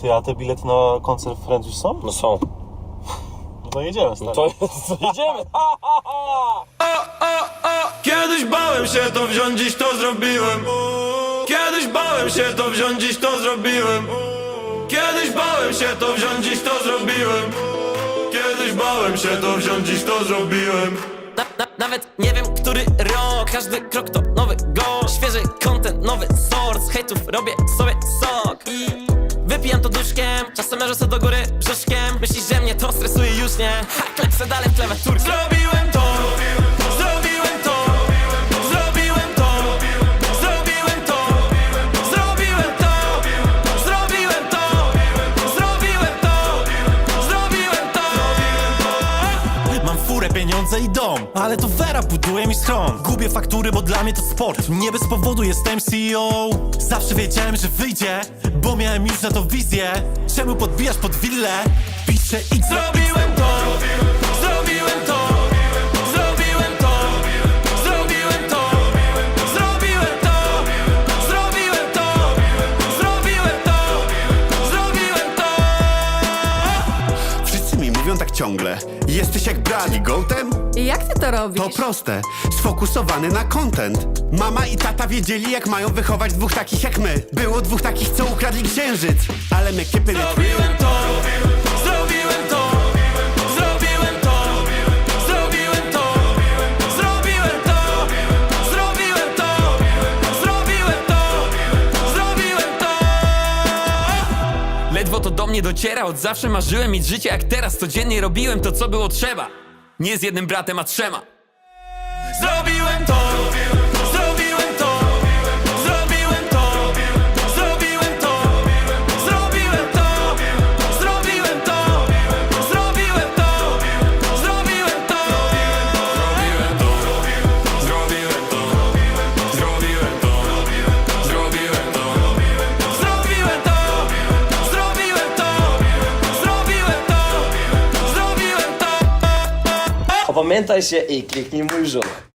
Ty, a te bilety na koncert Friends już są? No są. No to jedziemy, stary. To jest, idziemy. Kiedyś bałem się to wziąć, dziś to zrobiłem Kiedyś bałem się to wziąć, dziś to zrobiłem Kiedyś bałem się to wziąć, dziś to zrobiłem Kiedyś bałem się to wziąć, dziś to zrobiłem Na, na, nawet nie wiem, który rok Każdy krok to nowy gość Świeży content, nowy source Hejtów robię sobie sok I wypijam to duszkiem Czasem leżę sobie do góry brzuszkiem Myślisz, że mnie to stresuje już nie? Ha, klepsę dalej w klawiaturkę Zrobiłem pieniądze i dom Ale to Vera buduje mi schron Gubię faktury, bo dla mnie to sport. Nie bez powodu jestem CEO Zawsze wiedziałem, że wyjdzie Bo miałem już na to wizję. Czemu podbijasz pod willę? Piszę to Zrobiłem ciągle. Jesteś jak Brali Gołtem? I jak ty to robisz? To proste, sfokusowany na content. Mama i tata wiedzieli jak mają wychować dwóch takich jak my. Było dwóch takich co ukradli księżyc. Ale my real Zrobiłem to to do mnie dociera. Od zawsze marzyłem mieć życie jak teraz. Codziennie robiłem to, co było trzeba. Nie z jednym bratem, a trzema. Zrobiłem to Opamiętaj się i kliknij mój brzuch.